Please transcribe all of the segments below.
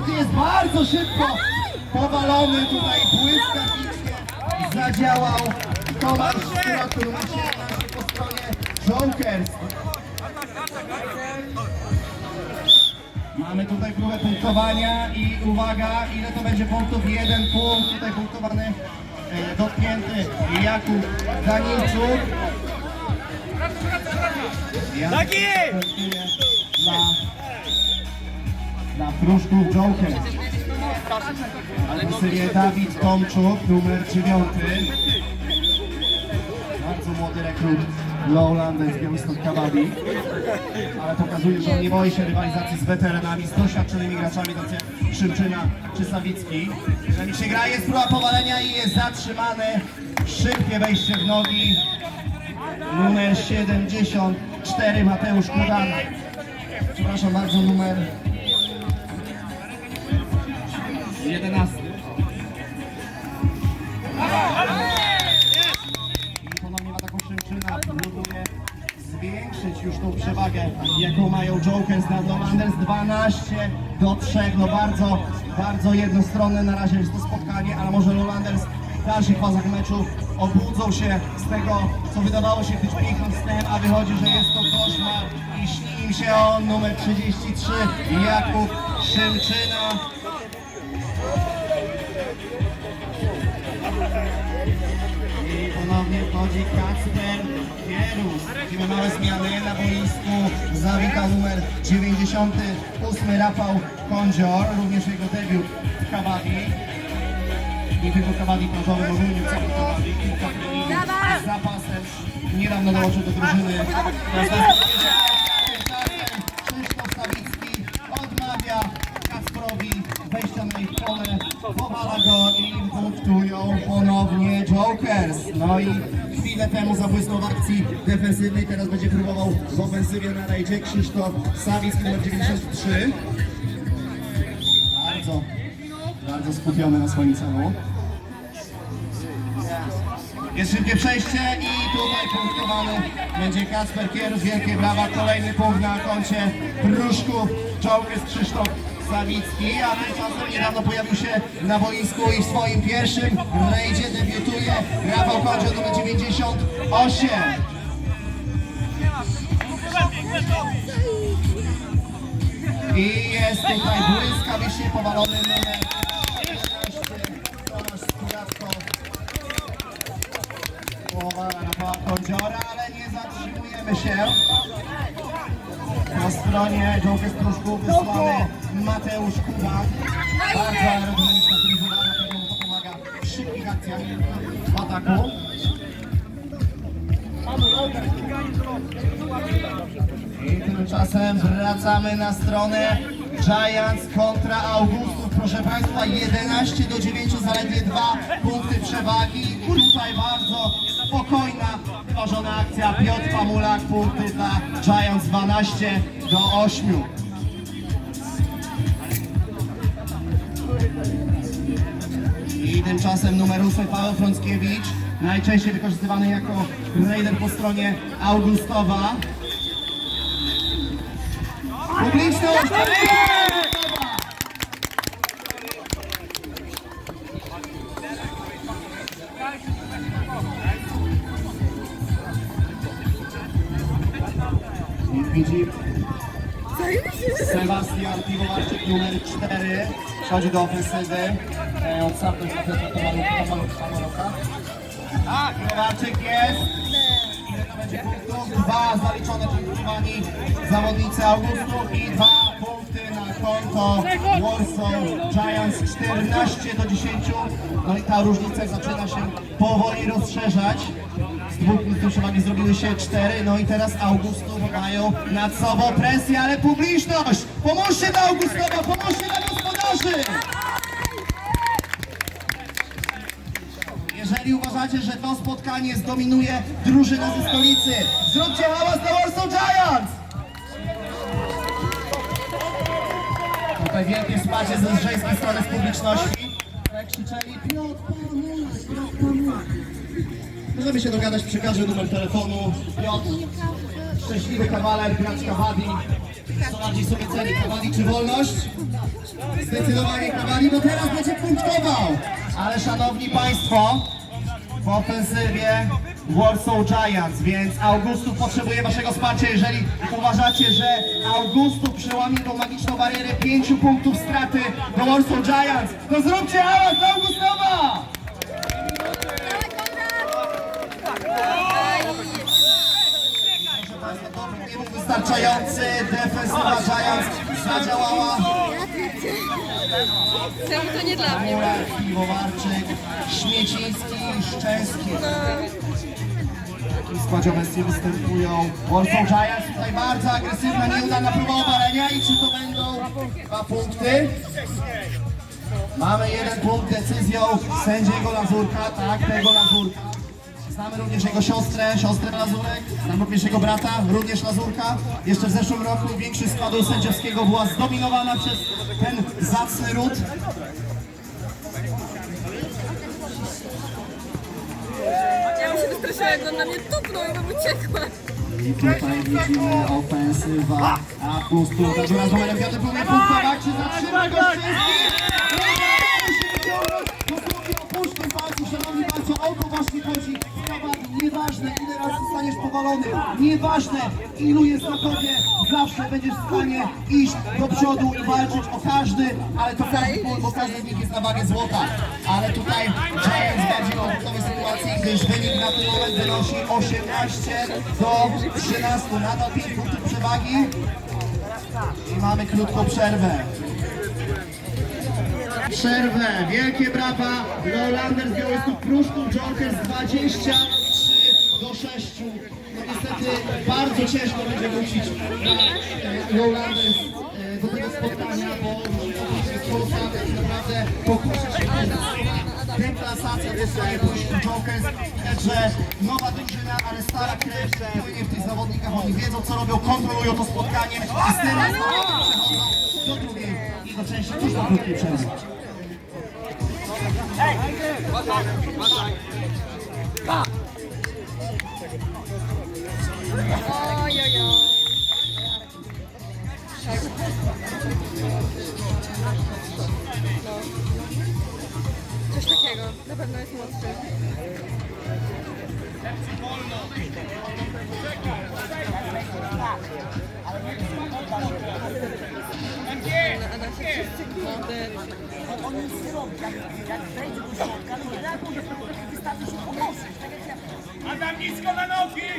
punkty jest bardzo szybko powalony tutaj błyskawicznie zadziałał Tomasz Sroku numer 17 po stronie Jokers. Mamy tutaj próbę punktowania i uwaga, ile to będzie punktów? Jeden punkt tutaj punktowany, e, dotknięty Jakub Danilczuk. Ja jest! punktuje Dla, dla Pruszków Joker. Serię Dawid Tomczuk, numer 9. Bardzo młody rekrut Lowlander z Białystok Kabadi. Ale pokazuje, że on nie boi się rywalizacji z weteranami, z doświadczonymi graczami, tacy jak Szymczyna czy Sawicki. Jeżeli się gra, jest próba powalenia i jest zatrzymane. Szybkie wejście w nogi. Numer 74 Mateusz Kudan. Przepraszam bardzo, numer 11. I ponownie ma taką Szymczyna, próbuje zwiększyć już tą przewagę, jaką mają Jokers nad Lowlanders 12 do 3. No bardzo, bardzo jednostronne na razie jest to spotkanie, ale może Lowlanders w dalszych fazach meczu obudzą się z tego, co wydawało się być pięknym snem, a wychodzi, że jest to koszmar i śni im się on, numer 33, Jakub Szymczyna. I ponownie wchodzi Kacper Kierus. Widzimy małe zmiany na boisku. Zawita numer 98 Rafał Kądzior, również jego debiut w kabadi. Nie tylko kabadi plażowym, ogólnie cały kabadi. Kilka treningów z zapasem. Niedawno dołączył do drużyny. Wejścia na ich pole, powala go i punktują ponownie Jokers. No i chwilę temu zabłysnął w akcji defensywnej, teraz będzie próbował w ofensywie na rajdzie Krzysztof Sawicki numer 93. Bardzo, bardzo skupiony na swoim celu. Jest szybkie przejście i tutaj punktowany będzie Kasper Kierus. Wielkie brawa, kolejny punkt na koncie Pruszków. Jokers Krzysztof Sawicki, a tymczasem niedawno pojawił się na boisku i w swoim pierwszym rejdzie debiutuje Rafał Kodzio numer 98. I jest tutaj błyskawicznie powalony numer 11 Tomasz Kądziora, ale nie zatrzymujemy się. Na stronie Joker Stróżku wysłany Mateusz Kuba. Bardzo aerodynamiczna fryzura, na pewno mu to pomaga w szybkich akcjach w ataku. I tymczasem wracamy na stronę Giants kontra Augustów. Proszę Państwa, 11 do 9, zaledwie dwa punkty przewagi. Tutaj bardzo spokojna, tworzona akcja. Piotr Pamulak, punkty dla Giants 12 do 8. tymczasem numer 8 Paweł Frąckiewicz, najczęściej wykorzystywany jako raider po stronie Augustowa. Publiczność! Sebastian Piwowarczyk numer 4 wchodzi do ofensywy e, od startu Samoroka. Piwowarczyk jest. Ile to będzie punktów? Dwa zaliczone punktowani zawodnicy Augustów i dwa punkty na konto Warsaw Giants 14 do 10. No i ta różnica zaczyna się powoli rozszerzać. Dwóch przewagi zrobiły się cztery, no i teraz Augustów mają nad sobą presję, ale publiczność! Pomóżcie dla Augustowa, pomóżcie dla gospodarzy! Jeżeli uważacie, że to spotkanie zdominuje drużyna ze stolicy, zróbcie hałas dla Warsaw Giants! Tutaj wielkie wsparcie ze żeńskiej strony z publiczności. Jak krzyczeli Piotr Pamulak, Piotr Pamulak. Możemy się dogadać, przekażę numer telefonu. Piotr, szczęśliwy kawaler, gracz kabadi. Co bardziej sobie ceni, Kawali czy wolność? Zdecydowanie Kawali, bo teraz będzie punktował. Ale szanowni Państwo, w ofensywie Warsaw Giants, więc Augustów potrzebuje Waszego wsparcia. Jeżeli uważacie, że Augustów przełamie tą magiczną barierę 5 punktów straty do Warsaw Giants, to zróbcie dla Augustowa! Wystarczający, defensywa Giants zadziałała. Czemu to nie dla mnie? Piwowarczyk, Śmieciński, Szczęski. W takim składzie obecnie występują Warsaw Giants. Tutaj bardzo agresywna, nieudana próba obalenia. I czy to będą dwa punkty? Mamy jeden punkt decyzją sędziego Lazurka, tak, tego Lazurka. Znamy również jego siostrę, siostrę Lazurek, znamy również jego brata, również Lazurka. Jeszcze w zeszłym roku większość składu sędziowskiego była zdominowana przez ten zacny ród. Ja się wystraszyła, jak on na mnie tupnął i bym uciekła. I tutaj widzimy ofensywa, a plus tu zabiera z numerem 5 próbuje punktować, czy zatrzyma go Szczęski? Dosłownie opuszczę palców, szanowni o to właśnie chodzi. Sprawa nieważne ile razy zostaniesz powalony, nieważne ilu jest na tobie, zawsze będziesz w stanie iść do przodu i walczyć o każdy, ale to każdy ból, bo każdy nich jest na wagę złota. Ale tutaj Giants będzie w komfortowej sytuacji, gdyż wynik na ten moment wynosi 18 do 13, nadal 5 punktów przewagi i mamy krótką przerwę. Przerwę, wielkie brawa, Lowlander z Białystok Pruszków, Jokers 23 do 6. No niestety bardzo ciężko będzie wrócić e, Lowlanders e, do tego spotkania, bo Polska tak naprawdę pokusi się o deklasacja dostaje Pruszków Jokers. Widać, że nowa drużyna, ale stara krew płynie w tych zawodnikach, oni wiedzą co robią, kontrolują to spotkanie i z tym do drugiej i do części tuż po krótkiej przerwy. No. Coś takiego. Na pewno jest młodszy. Młody. On nic nie robi. Jak, jak wejdzie do środka, to reaguje, wystarczy się poprosić. Tak jak ja. Adam nisko na nogi!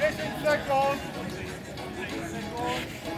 10 sekund! Nie!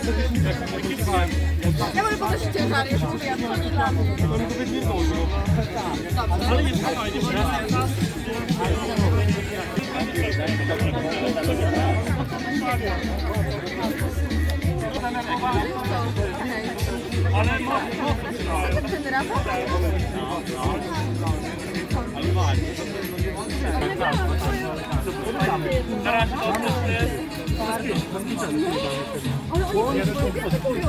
Ja... Ja mogę podnosić ciężar, już mówiłam, to nie dla mnie. To będzie wolno. Ale nie spokojnie, bo raz Ale. Ten raport? Teraz to jest... Ale oni krytykują.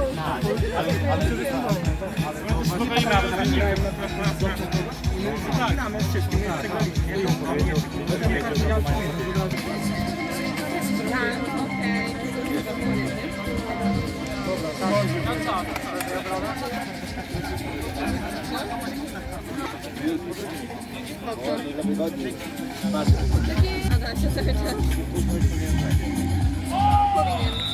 Spokojnie, Tak, okej. Adasia cały czas. Powinien. 10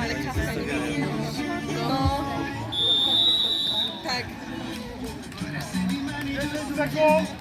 Ale czapka nie No. Tak. 10 sekund!